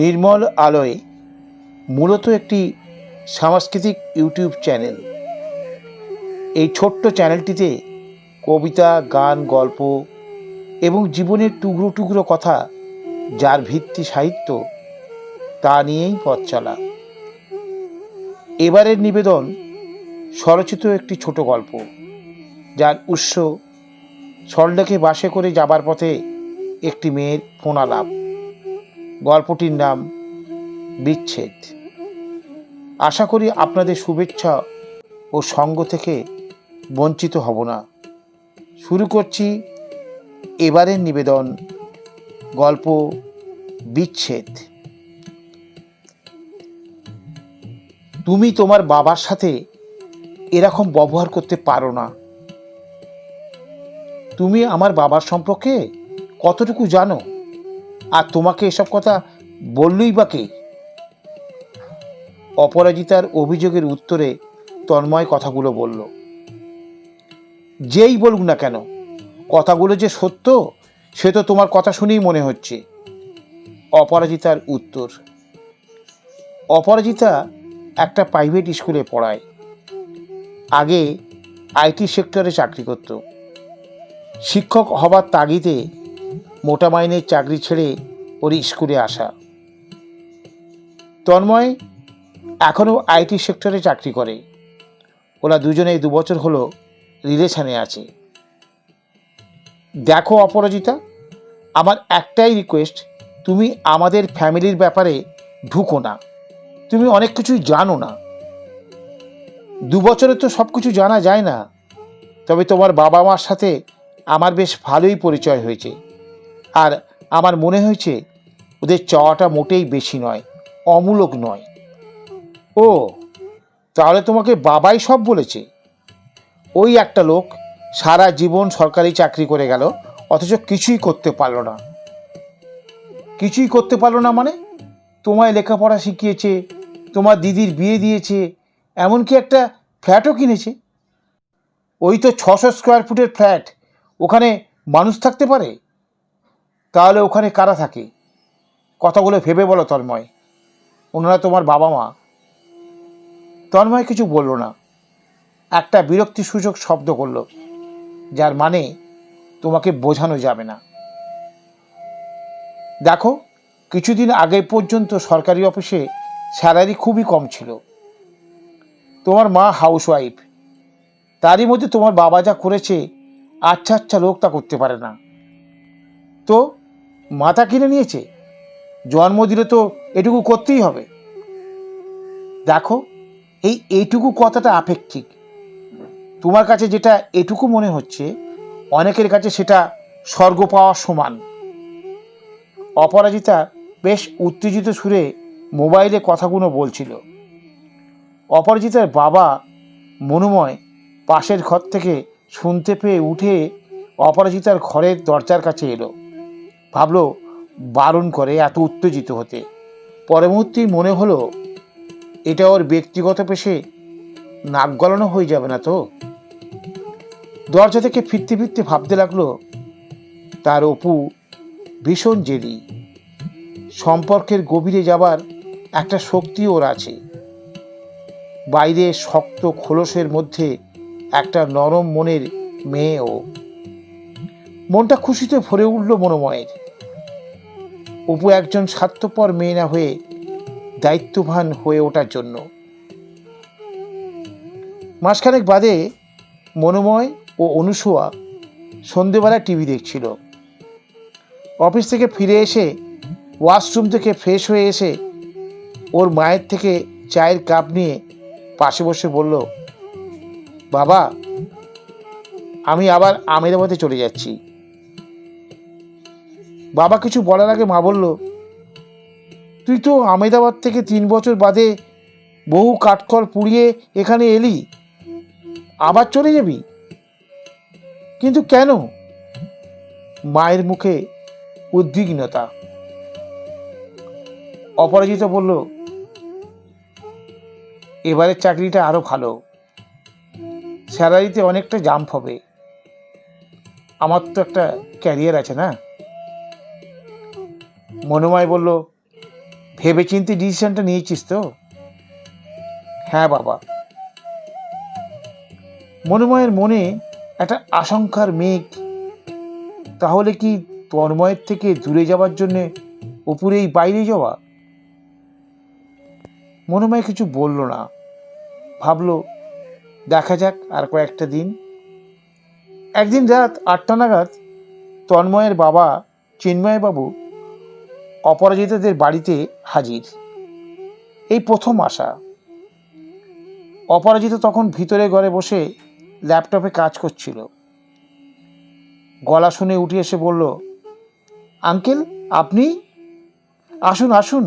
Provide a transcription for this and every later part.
নির্মল আলোয় মূলত একটি সাংস্কৃতিক ইউটিউব চ্যানেল। এই ছোট্ট চ্যানেলটিতে কবিতা, গান, গল্প এবং জীবনের টুকরো টুকরো কথা যার ভিত্তি সাহিত্য তা নিয়েই পথ চলা। এবারের নিবেদন স্বরচিত একটি ছোট গল্প, যার উৎস সল্ডেকে বাসে করে যাবার পথে একটি মেয়ের ফোন আলাপ গল্পটির নাম বিচ্ছেদ। আশা করি আপনাদের শুভেচ্ছা ও সঙ্গ থেকে বঞ্চিত হব না। শুরু করছি এবারের নিবেদন, গল্প বিচ্ছেদ। তুমি তোমার বাবার সাথে এরকম ব্যবহার করতে পারো না। তুমি আমার বাবার সম্পর্কে কতটুকু জানো? আর তোমাকে এসব কথা বললই বা কে? অপরাজিতার অভিযোগের উত্তরে তন্ময় কথাগুলো বলল, যেই বলুক না কেন, কথাগুলো যে সত্য, সে তো তোমার কথা শুনেই মনে হচ্ছে। অপরাজিতার উত্তর, অপরাজিতা একটা প্রাইভেট স্কুলে পড়ায়। আগে আইটি সেক্টরে চাকরি করত। শিক্ষক হবার তাগিদে মোটা মাইনের চাকরি ছেড়ে ওর স্কুলে আসা। তন্ময় এখনও আইটি সেক্টরে চাকরি করে। ওরা দুজনেই দু বছর হলো রিলেশানে আছে। দেখো অপরাজিতা, আমার একটাই রিকোয়েস্ট তুমি আমাদের ফ্যামিলির ব্যাপারে ঢুকো না। তুমি অনেক কিছুই জানো না। দু বছরে তো সব কিছু জানা যায় না, তবে তোমার বাবা মার সাথে আমার বেশ ভালোই পরিচয় হয়েছে। আর আমার মনে হয়েছে ওদের চাওয়াটা মোটেই বেশি নয়, অমূলক নয়। ও, তাহলে তোমাকে বাবাই সব বলেছে? ওই একটা লোক সারা জীবন সরকারি চাকরি করে গেল, অথচ কিছুই করতে পারল না। কিছুই করতে পারল না মানে? তোমায় লেখাপড়া শিখিয়েছে, তোমার দিদির বিয়ে দিয়েছে, এমনকি একটা ফ্ল্যাটও কিনেছে। ওই তো ছশো স্কোয়ার ফুটের ফ্ল্যাট, ওখানে মানুষ থাকতে পারে? তাহলে ওখানে কারা থাকে? কথাগুলো ভেবে বলো তন্ময়। ওনারা তোমার বাবা মা। তন্ময় কিছু বলল না। একটা বিরক্তি সূচক শব্দ করল, যার মানে তোমাকে বোঝানো যাবে না। দেখো, কিছুদিন আগে পর্যন্ত সরকারি অফিসে স্যালারি খুবই কম ছিল। তোমার মা হাউসওয়াইফ তারই মধ্যে তোমার বাবা যা করেছে আচ্ছা আচ্ছা লোক তা করতে পারে না। তো মাথা কিনে নিয়েছে? জন্ম দিলে তো এটুকু করতেই হবে। দেখো, এই এইটুকু কথাটা আপেক্ষিক। তোমার কাছে যেটা এটুকু মনে হচ্ছে, অনেকের কাছে সেটা স্বর্গ পাওয়া সমান। অপরাজিতা বেশ উত্তেজিত সুরে মোবাইলে কথাগুলো বলছিল। অপরাজিতার বাবা মনোময় পাশের ঘর থেকে শুনতে পেয়ে উঠে অপরাজিতার ঘরের দরজার কাছে এলো। ভাবলো, বারণ করে, এত উত্তেজিত হতে। পরে মনে হলো, এটা ওর ব্যক্তিগত পেশে নাক গলানো হয়ে যাবে না তো। দরজা থেকে ফিরতে ফিরতে ভাবতে লাগল, তার অপু ভীষণ জেদি। সম্পর্কের গভীরে যাবার একটা শক্তি ওর আছে। বাইরে শক্ত খোলসের মধ্যে একটা নরম মনের মেয়ে ও মনটা খুশিতে ভরে উঠল মনোময়ের। অপু একজন স্বার্থপর মেয়ে না হয়ে দায়িত্ববান হয়ে ওঠার জন্য। মাসখানেক বাদে মনোময় ও অনুসুয়া সন্ধেবেলা টিভি দেখছিল। অফিস থেকে ফিরে এসে ওয়াশরুম থেকে ফ্রেশ হয়ে এসে ওর মায়ের থেকে চায়ের কাপ নিয়ে পাশে বসে বলল, বাবা, আমি আবার আমেদাবাদে চলে যাচ্ছি। বাবা কিছু বলার আগে মা বলল, তুই তো আমেদাবাদ থেকে তিন বছর বাদে বহু কাঠখড় পুড়িয়ে এখানে এলি, আবার চলে যাবি? কিন্তু কেন? মায়ের মুখে উদ্বিগ্নতা। অপরাজিতা বলল এবারের চাকরিটা আরও ভালো। স্যালারিতে অনেকটা জাম্প হবে। আমার তো একটা ক্যারিয়ার আছে না? মনোময় বলল ভেবে চিন্তে ডিসিশনটা নিয়েছিস তো? হ্যাঁ বাবা। মনোময়ের মনে একটা আশঙ্কার মেঘ, তাহলে কি তন্ময়ের থেকে দূরে যাওয়ার জন্যে উপরেই বাইরে যাওয়া? মনোময় কিছু বলল না, ভাবলো, দেখা যাক আর কয়েকটা দিন। একদিন রাত আটটা নাগাদ তন্ময়ের বাবা, চিন্ময়বাবু অপরাজিতাদের বাড়িতে হাজির। এই প্রথম আসা অপরাজিতা তখন ভিতরে ঘরে বসে ল্যাপটপে কাজ করছিল। গলা শুনে উঠে এসে বলল, আঙ্কেল, আপনি? আসুন আসুন।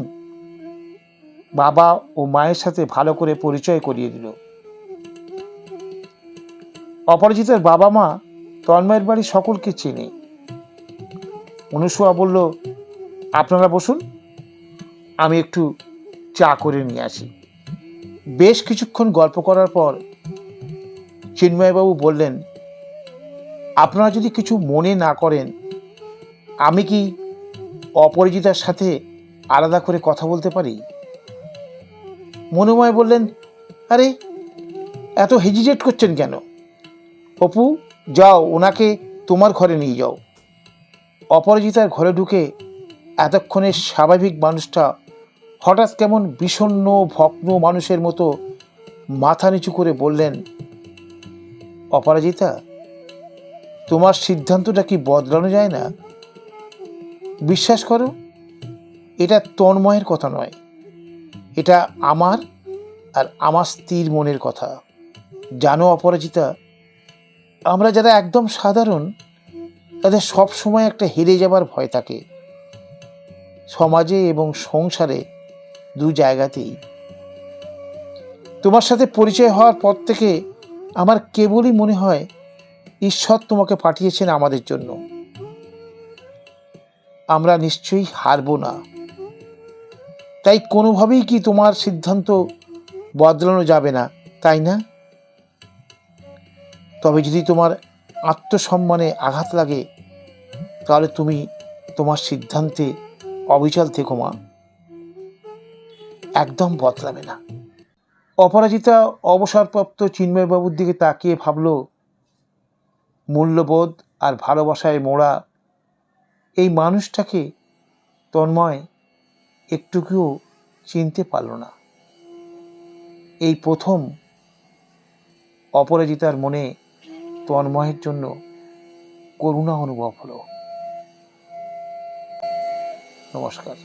বাবা ও মায়ের সাথে ভালো করে পরিচয় করিয়ে দিল। অপরাজিতার বাবা মা তন্ময়ের বাড়ি সকলকে চেনে। অনুসুয়া বলল আপনারা বসুন, আমি একটু চা করে নিয়ে আসি। বেশ কিছুক্ষণ গল্প করার পর চিন্ময়বাবু বললেন, আপনারা যদি কিছু মনে না করেন, আমি কি অপরিচিতার সাথে আলাদা করে কথা বলতে পারি? মনোময় বললেন, আরে, এত হেজিটেট করছেন কেন? অপু, যাও, ওনাকে তোমার ঘরে নিয়ে যাও। অপরাজিতার ঘরে ঢুকে এতক্ষণে স্বাভাবিক মানুষটা হঠাৎ কেমন বিষণ্ন ভগ্ন মানুষের মতো মাথা নিচু করে বললেন, অপরাজিতা, তোমার সিদ্ধান্তটা কি বদলানো যায় না? বিশ্বাস করো, এটা তন্ময়ের কথা নয়। এটা আমার আর আমার স্ত্রীর মনের কথা। জানো অপরাজিতা, আমরা যারা একদম সাধারণ, তাদের সব সময় একটা হেরে যাবার ভয় থাকে। সমাজে এবং সংসারে দু জায়গাতেই। তোমার সাথে পরিচয় হওয়ার পর থেকে আমার কেবলই মনে হয় ঈশ্বর তোমাকে পাঠিয়েছেন আমাদের জন্য। আমরা নিশ্চয়ই হারবো না। তাই কোনোভাবেই কি তোমার সিদ্ধান্ত বদলানো যাবে না, তাই না? তবে যদি তোমার আত্মসম্মানে আঘাত লাগে, তাহলে তুমি তোমার সিদ্ধান্তে অবিচল থেকো, মা। একদম বদলাবে না। অপরাজিতা অবসরপ্রাপ্ত চিন্ময়বাবুর দিকে তাকিয়ে ভাবল, মূল্যবোধ আর ভালোবাসায় মোড়া এই মানুষটাকে তন্ময় একটুকুও চিনতে পারল না। এই প্রথম অপরাজিতার মনে তন্ময়ের জন্য করুণা অনুভব হলো। Namaskar